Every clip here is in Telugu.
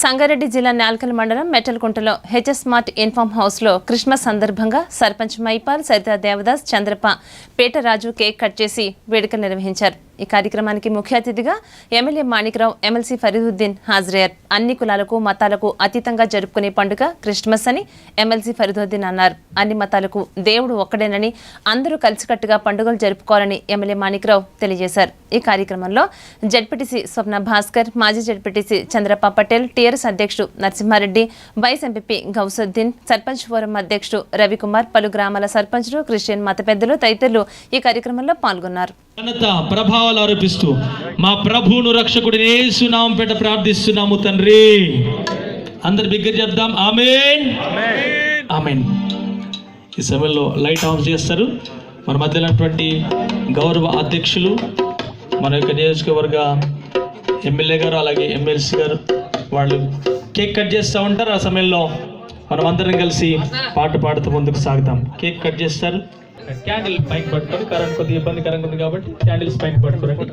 సంగారెడ్డి జిల్లా నాల్కల్ మండలం మెటల్కుంటలో హెచ్ఎస్ స్మార్ట్ ఇన్ఫామ్ హౌస్లో క్రిస్మస్ సందర్భంగా సర్పంచ్ మైపాల్ సరిత దేవదాస్ చంద్రప పేటరాజు కేక్ కట్ చేసి వేడుకలు నిర్వహించారు. ఈ కార్యక్రమానికి ముఖ్య అతిథిగా ఎమ్మెల్యే మాణిక్రావు ఎమ్మెల్సీ ఫరీదుద్దీన్ హాజరయ్యారు. అన్ని కులాలకు మతాలకు అతీతంగా జరుపుకునే పండుగ క్రిస్మస్ అని ఎమ్మెల్సీ ఫరీదుద్దీన్ అన్నారు. అన్ని మతాలకు దేవుడు ఒక్కడేనని అందరూ కలిసికట్టుగా పండుగలు జరుపుకోవాలని ఎమ్మెల్యే మాణిక్రావు తెలియజేశారు. ఈ కార్యక్రమంలో జడ్పీటీసీ స్వప్న భాస్కర్ మాజీ జడ్పీటీసీ చంద్రప్ప పటేల్ టీఆర్ఎస్ అధ్యక్షుడు Narasimhareddy vice MP Gousuddin sarpanch forum అధ్యక్షుడు రవికుమార్ పలు గ్రామాల సర్పంచ్లు క్రిస్టియన్ మత పెద్దలు తదితరులు ఈ కార్యక్రమంలో పాల్గొన్నారు. ఘనత ప్రభావాలు ఆరోపిస్తూ మా ప్రభువును రక్షకుడు నామం పెట్ట ప్రార్థిస్తున్నాము తండ్రి. అందరి దగ్గర చెప్దాం ఆమెన్. ఆమెన్. ఈ సమయంలో లైట్ ఆఫ్ చేస్తారు. మన మధ్యలో ఉన్నటువంటి గౌరవ అధ్యక్షులు మన యొక్క నియోజకవర్గ ఎమ్మెల్యే గారు అలాగే ఎమ్మెల్సీ గారు వాళ్ళు కేక్ కట్ చేస్తూ ఉంటారు. ఆ సమయంలో మనం అందరం కలిసి పాట పాడుతూ ముందుకు సాగుతాం. కేక్ కట్ చేస్తారు. క్యాండిల్ పైన పట్టుకొని కరెంట్ కొద్దిగా ఇబ్బందికరంగా ఉంది కాబట్టి క్యాండిల్స్ పైన పట్టుకోరండి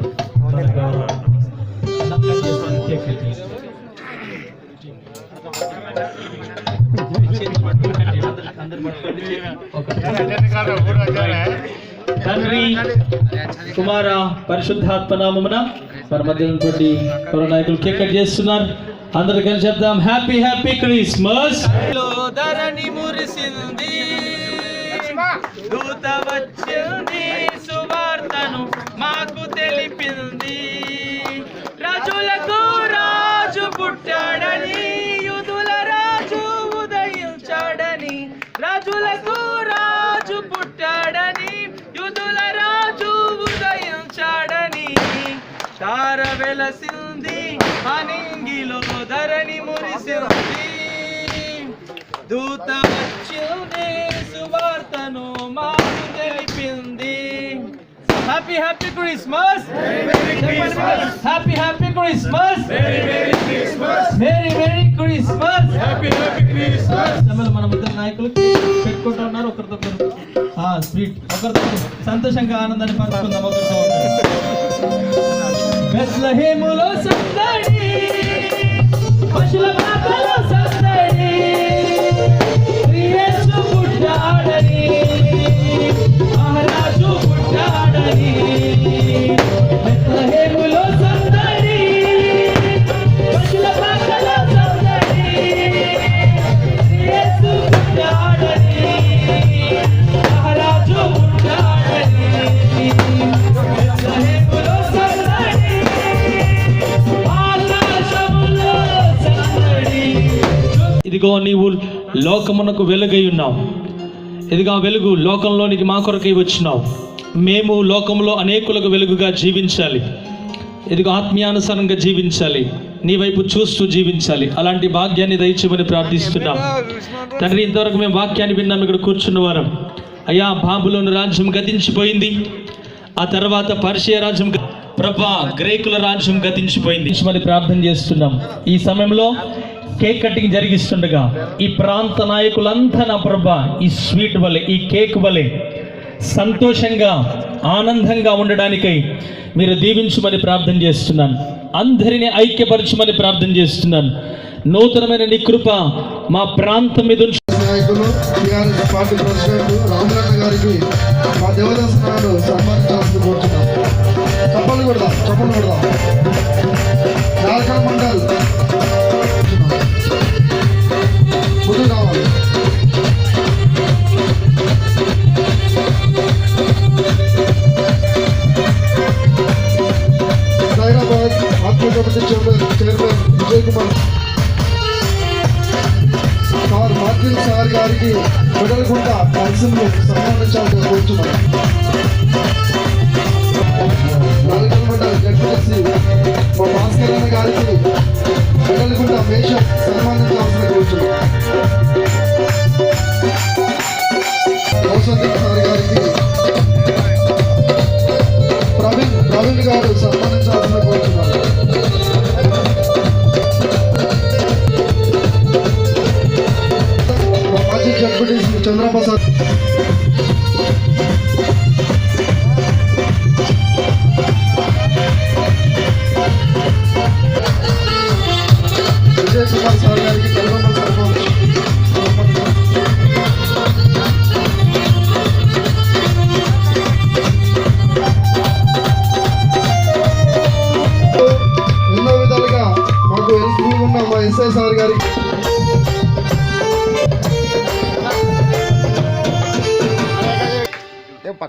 తండ్రి కుమార పరిశుద్ధాత్మ నామమున మన మధ్య ఉన్నటువంటి కరోనా నాయకులు కేక్ కట్ చేస్తున్నారు. అందరు కలిసి చెప్దాం. హ్యాపీ హ్యాపీ క్రిస్మస్ ధరణి మురిసింది. దూత వచ్చింది సువార్తను మాకు తెలిపింది. రాజులకు రాజు పుట్టాడని యుధుల రాజు ఉదయించాడని రాజులకు రాజు పుట్టాడని యుధుల రాజు ఉదయించాడని. తార వెలసింది అనింగిలో ధరణి మురిసింది. Happy happy Christmas happy happy Christmas very very Christmas happy happy Christmas మన ముద్దరు నాయకులు కేక్ పెట్టుకుంటూ ఉన్నారు ఒకరితో ఒకరు ఆ స్వీట్ ఒకరితో ఒకరు సంతోషంగా ఆనందాన్ని పంచుకుందాం ఒకరితో బెత్లహేములో సందడి పశుల పాకలో సందడి ఇదిగో నీవు లోకమునకు వెలుగై ఉన్నావు. ఇదిగా వెలుగు లోకంలోనికి మా కొరకై వచ్చినావు. మేము లోకంలో అనేకులకు వెలుగుగా జీవించాలి. ఇదిగో ఆత్మీయానుసారంగా జీవించాలి. నీ వైపు చూస్తూ జీవించాలి. అలాంటి భాగ్యాన్ని దయచేయమని ప్రార్థిస్తున్నాం. తండ్రి ఇంతవరకు మేము వాక్యాన్ని విన్నాం ఇక్కడ కూర్చున్న వారం. అయ్యా బాబులోని రాజ్యం గతించిపోయింది. ఆ తర్వాత పర్షియ రాజ్యం ప్రభా గ్రేకుల రాజ్యం గతించిపోయింది. మరి ప్రార్థన చేస్తున్నాం. ఈ సమయంలో కేక్ కటింగ్ జరిగిస్తుండగా ఈ ప్రాంత నాయకులంతా నా ప్రభా ఈ స్వీట్ వలె ఈ కేక్ వలె సంతోషంగా ఆనందంగా ఉండడానికై మీరు దీవించమని ప్రార్థన చేస్తున్నాను. అందరిని ఐక్యపరచమని ప్రార్థన చేస్తున్నాను. నూతనమైన నీ కృప మా ప్రాంతం మీద నాయకులు టీఆర్ఎస్ పార్టీ ప్రెసిడెంట్ గారికి మా కోరుతున్నాం. కొడదాం కొడదాం. భాస్కర్ అన్న గారికి మొదలుగుంట మేషం సన్మానించాల్సిన కోరుతున్నాను కౌసల్య సార్ గారికి ప్రవీణ్ ప్రవీణ్ గారు సన్మానించాల్సిన కోరుతున్నాను మా మాజీ జడ్పీటీసీ చంద్రప్రసాద్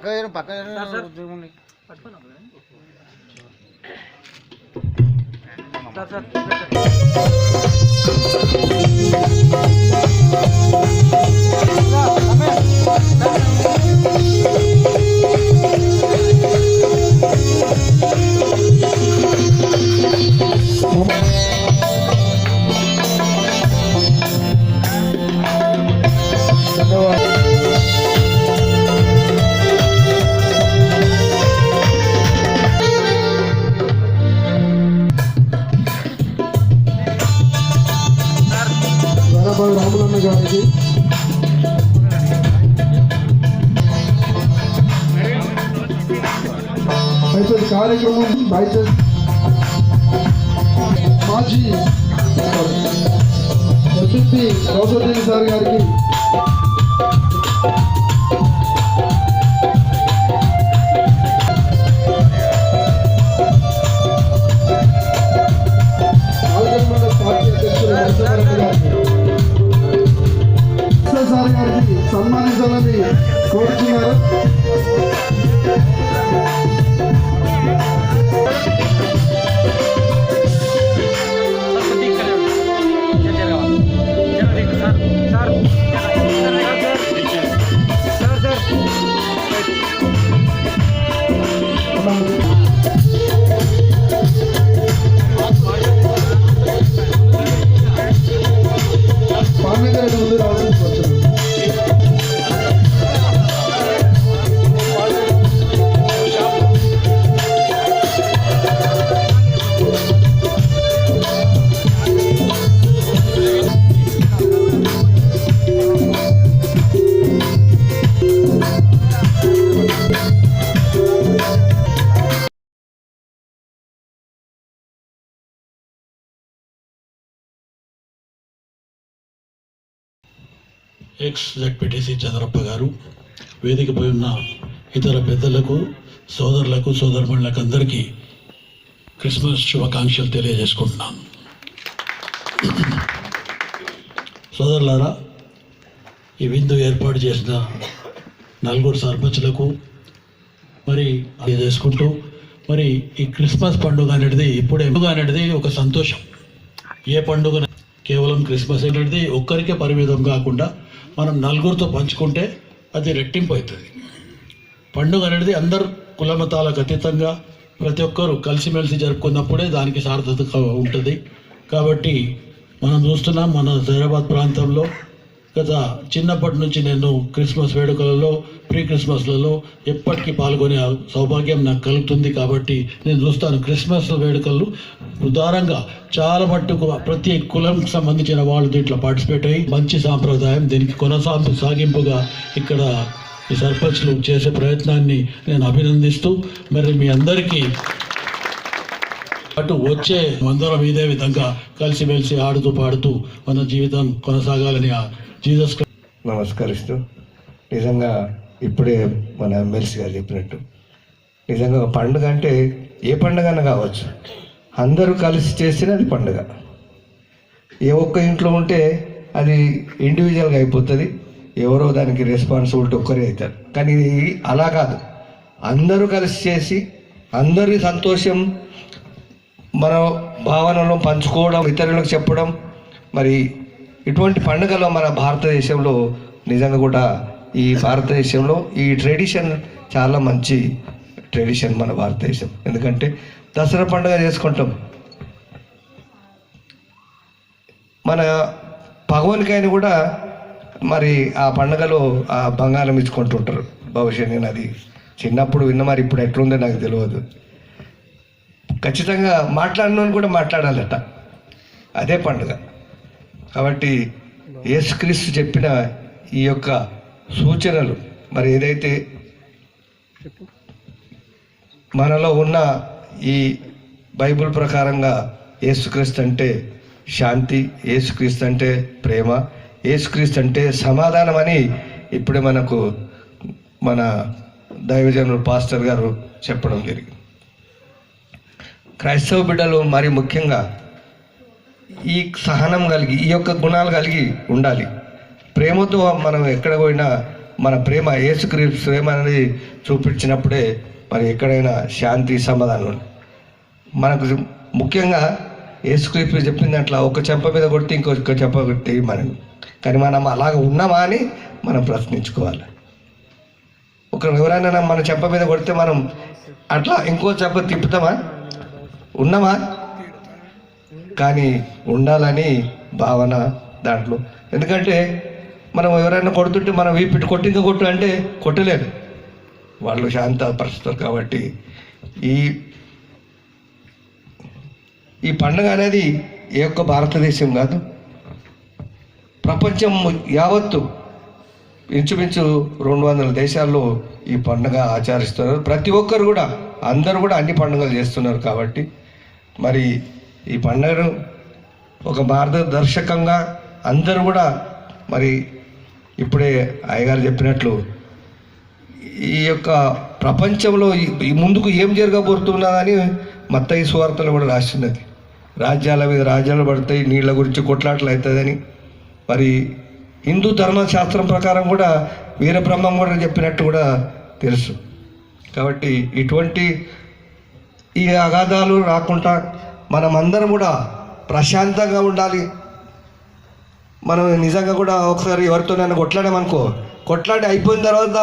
పక్కన పక్కన సార్ సార్. కార్యక్రమం దయచేసి మాజీ ఎస్ఎస్పి గౌసరెడ్డి సార్ గారికి పాల్గొన్న పార్టీ ఎక్స్ జడ్పీటీసీ చంద్రప్ప గారు వేదికపై ఉన్న ఇతర పెద్దలకు సోదరులకు సోదరుమణులకు అందరికీ క్రిస్మస్ శుభాకాంక్షలు తెలియజేసుకుంటున్నాం సోదరులారా ఈ విందు ఏర్పాటు చేసిన నలుగురు సర్పంచులకు మరి అది చేసుకుంటూ మరి ఈ క్రిస్మస్ పండుగ అనేది ఇప్పుడు ఎందుకు అనేది ఒక సంతోషం. ఏ పండుగ కేవలం క్రిస్మస్ అనేది ఒక్కరికే పరిమితం కాకుండా మనం నలుగురితో పంచుకుంటే అది రెట్టింపు అవుతుంది. పండుగ అనేది అందరు కులమతాలకు అతీతంగా ప్రతి ఒక్కరు కలిసిమెలిసి జరుపుకున్నప్పుడే దానికి సార్థకత ఉంటుంది. కాబట్టి మనం చూస్తున్నాం మన హైదరాబాద్ ప్రాంతంలో గత చిన్నప్పటి నుంచి నేను క్రిస్మస్ వేడుకలలో ప్రీ క్రిస్మస్లలో ఎప్పటికీ పాల్గొనే సౌభాగ్యం నాకు కలుగుతుంది కాబట్టి నేను చూస్తాను. క్రిస్మస్ వేడుకలు ఉదారంగా చాలా మట్టుకు ప్రతి కులంకి సంబంధించిన వాళ్ళు దీంట్లో పార్టిసిపేట్ అయ్యి మంచి సాంప్రదాయం దీనికి కొనసాగు సాగింపుగా ఇక్కడ ఈ సర్పంచ్లు చేసే ప్రయత్నాన్ని నేను అభినందిస్తూ మరి మీ అందరికీ అటు వచ్చే అందరం ఇదే విధంగా కలిసిమెలిసి ఆడుతూ పాడుతూ మన జీవితం కొనసాగాలని ఆ జీసస్ నమస్కరిస్తూ నిజంగా ఇప్పుడే మన ఎమ్మెల్సీ గారు చెప్పినట్టు. నిజంగా పండుగ అంటే ఏ పండుగ అన్న కావచ్చు. అందరూ కలిసి చేస్తేనే అది పండుగ. ఏ ఒక్క ఇంట్లో ఉంటే అది ఇండివిజువల్గా అయిపోతుంది. ఎవరో దానికి రెస్పాన్సిబిలిటీ ఒక్కరే అవుతారు. కానీ ఇది అలా కాదు. అందరూ కలిసి చేసి అందరి సంతోషం మన భావనలో పంచుకోవడం ఇతరులకు చెప్పడం మరి ఇటువంటి పండుగలు మన భారతదేశంలో నిజంగా కూడా ఈ భారతదేశంలో ఈ ట్రెడిషన్ చాలా మంచి ట్రెడిషన్ మన భారతదేశం. ఎందుకంటే దసరా పండుగ చేసుకుంటాం. మన భగవానికైనా కూడా మరి ఆ పండుగలో ఆ బంగారం ఇచ్చుకుంటుంటారు. బహుశా నేను అది చిన్నప్పుడు విన్న మరి ఇప్పుడు ఎట్లుందో నాకు తెలియదు. ఖచ్చితంగా మాట్లాడినోని కూడా మాట్లాడాలట. అదే పండుగ. కాబట్టి యేసుక్రీస్తు చెప్పిన ఈ యొక్క సూచనలు మరి ఏదైతే మనలో ఉన్న ఈ బైబిల్ ప్రకారంగా యేసుక్రీస్తు అంటే శాంతి యేసుక్రీస్తు అంటే ప్రేమ యేసుక్రీస్తు అంటే సమాధానం అని ఇప్పుడే మనకు మన దైవజనులు పాస్టర్ గారు చెప్పడం జరిగింది. క్రైస్తవ బిడ్డలు మరి ముఖ్యంగా ఈ సహనం కలిగి ఈ యొక్క గుణాలు కలిగి ఉండాలి. ప్రేమతో మనం ఎక్కడ పోయినా మన ప్రేమ ఏసుక్రీ ప్రేమ అనేది చూపించినప్పుడే మరి ఎక్కడైనా శాంతి సమాధానం మనకు ముఖ్యంగా యేసుక్రీస్తు చెప్పింది అట్లా ఒక చెంప మీద కొడితే ఇంకొక చెంప కొట్టి మనం కానీ మనం అలాగ ఉన్నామా అని మనం ప్రశ్నించుకోవాలి. ఒక ఎవరైనా మన చెంప మీద కొడితే మనం అట్లా ఇంకో చెంప తిప్పుతామా? ఉన్నామా? కానీ ఉండాలని భావన దాంట్లో. ఎందుకంటే మనం ఎవరైనా కొడుతుంటే మనం వీపిట్టు కొట్టి ఇంకా కొట్టు అంటే కొట్టలేదు. వాళ్ళు శాంత పరిస్థితులు కాబట్టి ఈ ఈ పండుగ అనేది ఏ ఒక్క భారతదేశం కాదు. ప్రపంచం యావత్తు ఇంచుమించు రెండు వందల దేశాల్లో ఈ పండుగ ఆచరిస్తున్నారు. ప్రతి ఒక్కరు కూడా అందరూ కూడా అన్ని పండుగలు చేస్తున్నారు కాబట్టి మరి ఈ పండుగను ఒక మార్గదర్శకంగా అందరూ కూడా మరి ఇప్పుడే అయ్యగారు చెప్పినట్లు ఈ యొక్క ప్రపంచంలో ఈ- ముందుకు ఏం జరగబోతున్నదని మత్తయ్య సువార్తలు కూడా రాసినది రాజ్యాల మీద రాజ్యాలు పడతాయి నీళ్ళ గురించి కొట్లాటలు అవుతుందని మరి హిందూ ధర్మశాస్త్రం ప్రకారం కూడా వీరబ్రహ్మం కూడా చెప్పినట్టు కూడా తెలుసు. కాబట్టి ఇటువంటి ఈ అగాధాలు రాకుండా మనమందరం కూడా ప్రశాంతంగా ఉండాలి. మనం నిజంగా కూడా ఒకసారి ఎవరితోనైనా కొట్లాడామనుకో కొట్లాడి అయిపోయిన తర్వాత